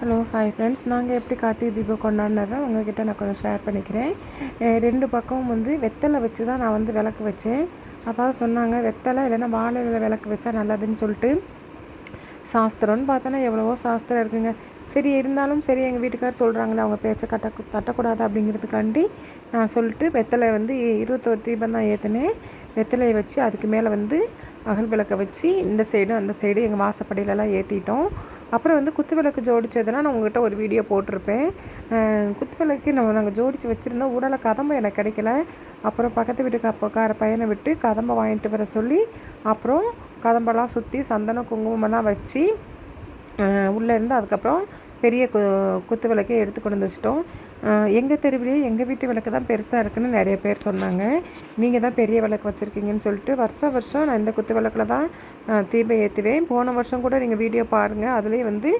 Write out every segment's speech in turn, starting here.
Hello hi friends நாங்கள் எப்படி கார்த்திகை தீபம் கொண்டாடினதை உங்ககிட்ட நான் கொஞ்சம் ஷேர் பண்ணிக்கிறேன். ரெண்டு பக்கமும் வந்து வெத்தலை வச்சு தான் நான் வந்து விளக்கு வச்சேன். அதாவது சொன்னாங்க வெத்தலை இல்லைன்னா வாழை விளக்கு வச்சா நல்லதுன்னு சொல்லிட்டு. சாஸ்திரம்னு பார்த்தோன்னா எவ்வளவோ சாஸ்திரம் இருக்குங்க. சரி இருந்தாலும் சரி எங்கள் வீட்டுக்கார் சொல்கிறாங்களே அவங்க பேச்சை கட்ட தட்டக்கூடாது அப்படிங்கிறதுக்காண்டி நான் சொல்லிட்டு வெத்தலை வந்து இருபத்தோரு தீபம் தான் ஏற்றினேன் வெத்தலையை வச்சு அதுக்கு மேலே வந்து அகல் விளக்கை வச்சு இந்த சைடும் அந்த சைடு எங்கள் வாசப்படியிலலாம் ஏற்றிட்டோம் அப்புறம் வந்து குத்து விளக்கு ஜோடித்ததெல்லாம் நான் உங்கள்கிட்ட ஒரு வீடியோ போட்டிருப்பேன். குத்து விளக்கு நம்ம நாங்கள் ஜோடித்து வச்சுருந்தோம் உடலை கதம்பை எனக்கு கிடைக்கல. அப்புறம் பக்கத்து வீட்டுக்கு அப்போக்கார பையனை விட்டு கதம்பை வாங்கிட்டு வர சொல்லி அப்புறம் கதம்பெல்லாம் சுற்றி சந்தனம் குங்குமம்லாம் வச்சு உள்ளே இருந்து அதுக்கப்புறம் பெரிய கு குத்து விளக்கே எடுத்து கொண்டு வச்சிட்டோம். எங்கள் தெருவிலேயே எங்கள் வீட்டு விளக்கு தான் பெருசாக இருக்குதுன்னு நிறைய பேர் சொன்னாங்க. நீங்கள் தான் பெரிய விளக்கு வச்சுருக்கீங்கன்னு சொல்லிட்டு வருஷம் வருஷம் நான் இந்த குத்து விளக்கில் தான் தீபம் ஏற்றுவேன் போன வருஷம் கூட நீங்கள் வீடியோ பாருங்கள் அதுலேயே வந்து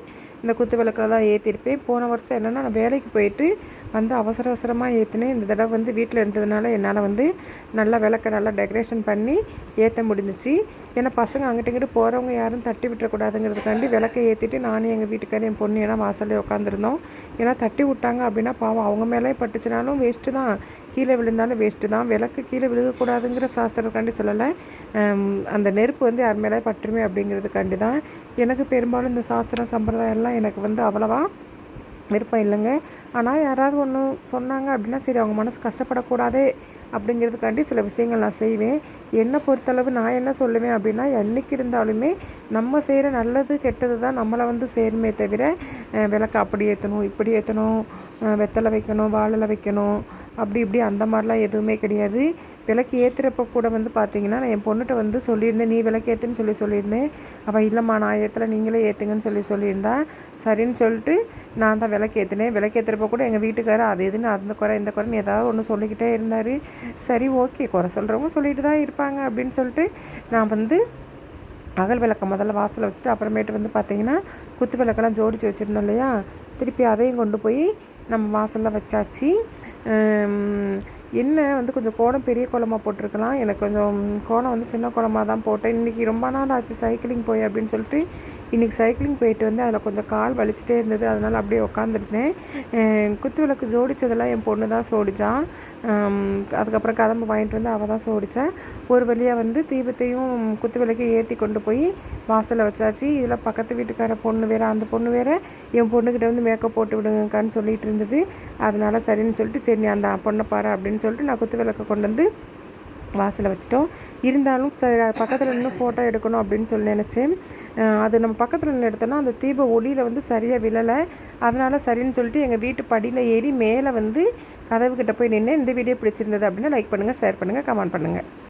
இந்த குத்து விளக்கில் தான் ஏற்றிருப்பேன் போன வருஷம் என்னென்னா நான் வேலைக்கு போயிட்டு வந்து அவசர அவசரமாக ஏற்றினேன் இந்த தடவை வந்து வீட்டில் இருந்ததுனால என்னால் வந்து நல்லா விளக்க நல்லா டெக்கரேஷன் பண்ணி ஏற்ற முடிஞ்சிச்சு. ஏன்னா பசங்க அங்கிட்ட இங்கிட்டு போகிறவங்க யாரும் தட்டி விட்டுறக்கூடாதுங்கிறதுக்காண்டி விளக்கை ஏற்றிட்டு நானும் எங்கள் வீட்டுக்காரர் என் பொண்ணு ஏன்னா வாசலில் உட்காந்துருந்தோம் ஏன்னா தட்டி விட்டாங்க அப்படின்னா பாவம் அவங்க மேலே பட்டுச்சுனாலும் வேஸ்ட்டு தான். கீழே விழுந்தாலும் வேஸ்ட்டு தான். விளக்கு கீழே விழுகக்கூடாதுங்கிற சாஸ்திரத்துக்காண்டி சொல்லலை. அந்த நெருப்பு வந்து யார் மேலே பட்டுருமே அப்படிங்கிறதுக்காண்டி தான். எனக்கு பெரும்பாலும் இந்த சாஸ்திரம் சம்பிரதாயம்லாம் எனக்கு வந்து அவ்வளவா விருப்பம் இல்லைங்க. ஆனால் யாராவது ஒன்று சொன்னாங்க அப்படின்னா சரி அவங்க மனசு கஷ்டப்படக்கூடாது அப்படிங்கிறதுக்காண்டி சில விஷயங்கள் நான் செய்வேன். என்னை பொறுத்தளவு நான் என்ன சொல்லுவேன் அப்படின்னா என்றைக்கு இருந்தாலுமே நம்ம செய்கிற நல்லது கெட்டது தான் நம்மளை வந்து சேருமே தவிர விளக்கு அப்படி ஏற்றணும் இப்படி ஏற்றணும் வெத்தலை வைக்கணும் வாழலை வைக்கணும் அப்படி இப்படி அந்த மாதிரிலாம் எதுவுமே கிடையாது. விளக்கு ஏற்றுறப்ப கூட வந்து பார்த்தீங்கன்னா நான் என் பொண்ணுகிட்ட வந்து சொல்லியிருந்தேன் நீ விளக்கு ஏற்றுன்னு சொல்லி சொல்லியிருந்தேன். அவள் இல்லைம்மா நான் ஏற்றல நீங்களே ஏற்றுங்கன்னு சொல்லி சொல்லியிருந்தா சரின்னு சொல்லிட்டு நான் தான் விளக்கு ஏற்றினேன் விளக்கு ஏற்றுறப்ப கூட எங்கள் வீட்டுக்காரர் அது எதுன்னு அந்த குறை இந்த குறைன்னு ஏதாவது ஒன்று சொல்லிக்கிட்டே இருந்தார். சரி ஓகே குறை சொல்கிறவங்க சொல்லிட்டு தான் இருப்பாங்க அப்படின்னு சொல்லிட்டு நான் வந்து அகல் விளக்கை முதல்ல வாசலில் வச்சுட்டு அப்புறமேட்டு வந்து பார்த்திங்கன்னா குத்து விளக்கெல்லாம் ஜோடித்து வச்சுருந்தோம் இல்லையா? திருப்பி அதையும் கொண்டு போய் நம்ம வாசலில் வச்சாச்சு. Hum, என்ன வந்து கொஞ்சம் கோலம் பெரிய கோலமாக போட்டிருக்கலாம். எனக்கு கொஞ்சம் கோலம் வந்து சின்ன கோலமாக தான் போட்டேன். இன்றைக்கி ரொம்ப நாள் ஆச்சு சைக்கிளிங் போய் அப்படின்னு சொல்லிட்டு. இன்றைக்கி சைக்கிளிங் போயிட்டு வந்து அதில் கொஞ்சம் கால் வலிச்சிட்டே இருந்தது. அதனால் அப்படியே உட்காந்துருந்தேன் குத்து விளக்கு ஜோடித்ததெல்லாம் என் பொண்ணு தான் சோடிச்சான் அதுக்கப்புறம் கதம்பு வாங்கிட்டு வந்து அவள் தான் சோடித்தேன் ஒரு வழியாக வந்து தீபத்தையும் குத்து விளக்கையும் ஏற்றி கொண்டு போய் வாசலில் வச்சாச்சு. இதில் பக்கத்து வீட்டுக்கார பொண்ணு வேறு அந்த பொண்ணு வேறு என் பொண்ணுக்கிட்ட வந்து மேக்கப் போட்டு விடுங்கக்கான்னு சொல்லிட்டு இருந்தது. அதனால் சரின்னு சொல்லிட்டு சரி நீ அந்த பொண்ணை பாரு அப்படின்னு அப்படின்னு சொல்லிட்டு நான் குத்து விளக்கை கொண்டு வந்து வாசலில் வச்சுட்டோம். இருந்தாலும் சரி பக்கத்தில் நின்று ஃபோட்டோ எடுக்கணும் அப்படின்னு சொல்லி நினச்சேன். அது நம்ம பக்கத்தில் நின்று எடுத்தோன்னா அந்த தீப ஒளியில் வந்து சரியாக விழலை. அதனால் சரின்னு சொல்லிட்டு எங்கள் வீட்டு படியில் ஏறி மேலே வந்து கதவுக்கிட்ட போய் நின்று இந்த வீடியோ பிடிச்சிருந்தது அப்படின்னா லைக் பண்ணுங்கள் ஷேர் பண்ணுங்கள் கமெண்ட் பண்ணுங்கள்